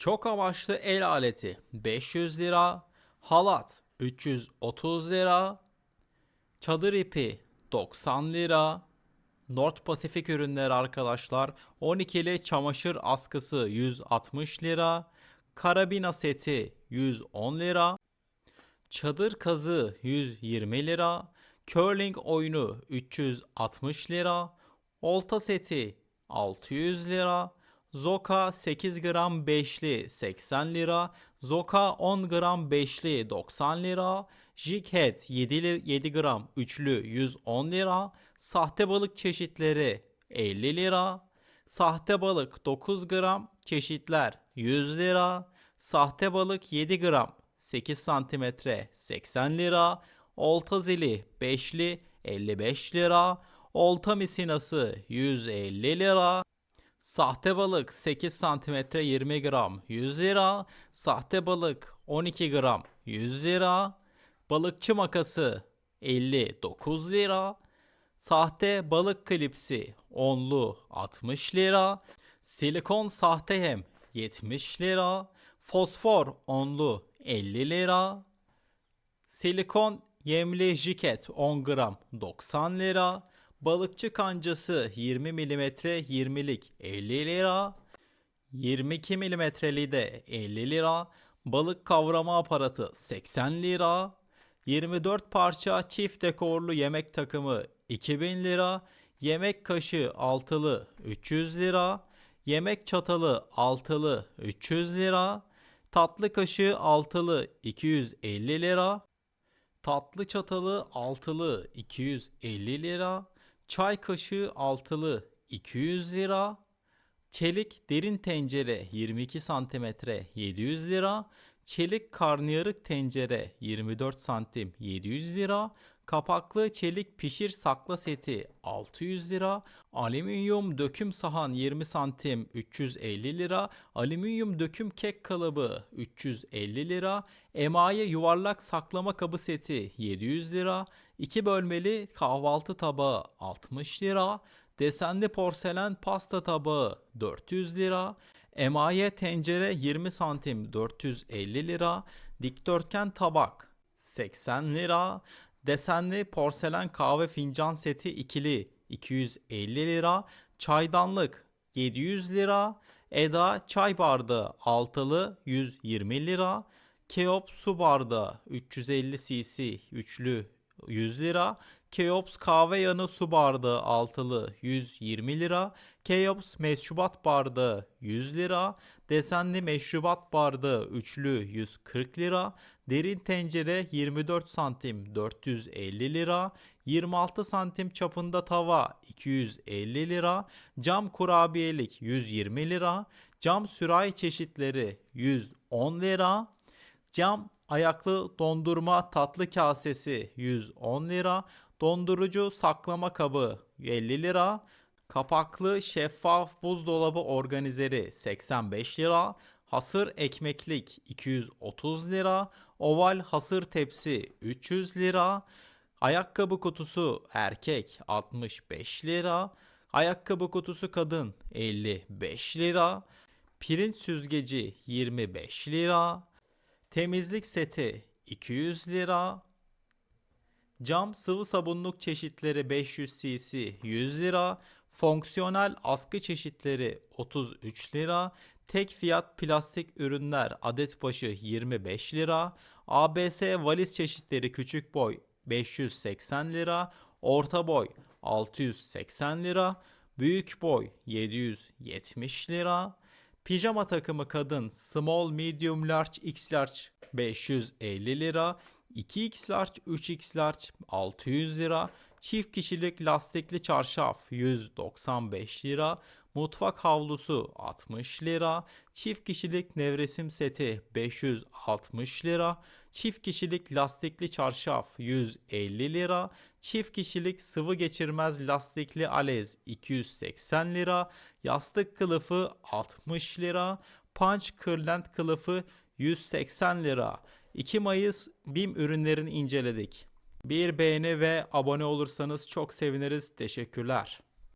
Çok amaçlı el aleti 500 lira. Halat 330 lira. Çadır ipi 90 lira. North Pasifik ürünleri arkadaşlar 12'li çamaşır askısı 160 lira. Karabina seti 110 lira. Çadır kazı 120 lira. Curling oyunu 360 lira. Olta seti 600 lira. Zoka 8 gram beşli 80 lira. Zoka 10 gram beşli 90 lira. Jig Head 7, li- 7 gram üçlü 110 lira. Sahte balık çeşitleri 50 lira. Sahte balık 9 gram çeşitler 100 lira. Sahte balık 7 gram 8 santimetre 80 lira. Olta zili 5'li 55 lira. Olta misinası 150 lira. Sahte balık 8 santimetre 20 gram 100 lira. Sahte balık 12 gram 100 lira. Balıkçı makası 59 lira. Sahte balık klipsi onlu 60 lira. Silikon sahte hem 70 lira. Fosfor onlu 50 lira. Silikon yemli jiket 10 gram 90 lira. Balıkçı kancası 20 mm 20'lik 50 lira. 22 milimetreli de 50 lira. Balık kavrama aparatı 80 lira. 24 parça çift dekorlu yemek takımı 2000 lira. Yemek kaşığı altılı 300 lira. Yemek çatalı altılı 300 lira. Tatlı kaşığı altılı 250 lira. Tatlı çatalı altılı 250 lira. Çay kaşığı altılı 200 lira. Çelik derin tencere 22 santimetre 700 lira. Çelik karnıyarık tencere 24 santim 700 lira. Kapaklı çelik pişir sakla seti 600 lira. Alüminyum döküm sahan 20 santim 350 lira. Alüminyum döküm kek kalıbı 350 lira. Emaye yuvarlak saklama kabı seti 700 lira. 2 bölmeli kahvaltı tabağı 60 lira. Desenli porselen pasta tabağı 400 lira. Emaye tencere 20 santim 450 lira. Dikdörtgen tabak 80 lira. Desenli porselen kahve fincan seti ikili 250 lira. Çaydanlık 700 lira. Eda çay bardağı altılı 120 lira. Keop su bardağı 350 cc üçlü 100 lira. Keops kahve yanı su bardağı altılı 120 lira. Keops meşrubat bardağı 100 lira. Desenli meşrubat bardağı üçlü 140 lira. Derin tencere 24 santim 450 lira. 26 santim çapında tava 250 lira. Cam kurabiyelik 120 lira. Cam sürahi çeşitleri 110 lira. Cam ayaklı dondurma tatlı kasesi 110 lira. Dondurucu saklama kabı 50 lira. Kapaklı şeffaf buzdolabı organizeri 85 lira. Hasır ekmeklik 230 lira. Oval hasır tepsi 300 lira. Ayakkabı kutusu erkek 65 lira. Ayakkabı kutusu kadın 55 lira. Pirinç süzgeci 25 lira. Temizlik seti 200 lira. Cam sıvı sabunluk çeşitleri 500 cc 100 lira. Fonksiyonel askı çeşitleri 33 lira. Tek fiyat plastik ürünler adet başı 25 lira. ABS valiz çeşitleri küçük boy 580 lira. Orta boy 680 lira. Büyük boy 770 lira. Pijama takımı kadın small, medium, large, x large 550 lira. 2x large, 3x large 600 lira. Çift kişilik lastikli çarşaf 195 lira. Mutfak havlusu 60 lira. Çift kişilik nevresim seti 560 lira. Çift kişilik lastikli çarşaf 150 lira. Çift kişilik sıvı geçirmez lastikli alez 280 lira. Yastık kılıfı 60 lira. Punch kırlent kılıfı 180 lira. 2 Mayıs BİM ürünlerini inceledik. Bir beğeni ve abone olursanız çok seviniriz. Teşekkürler.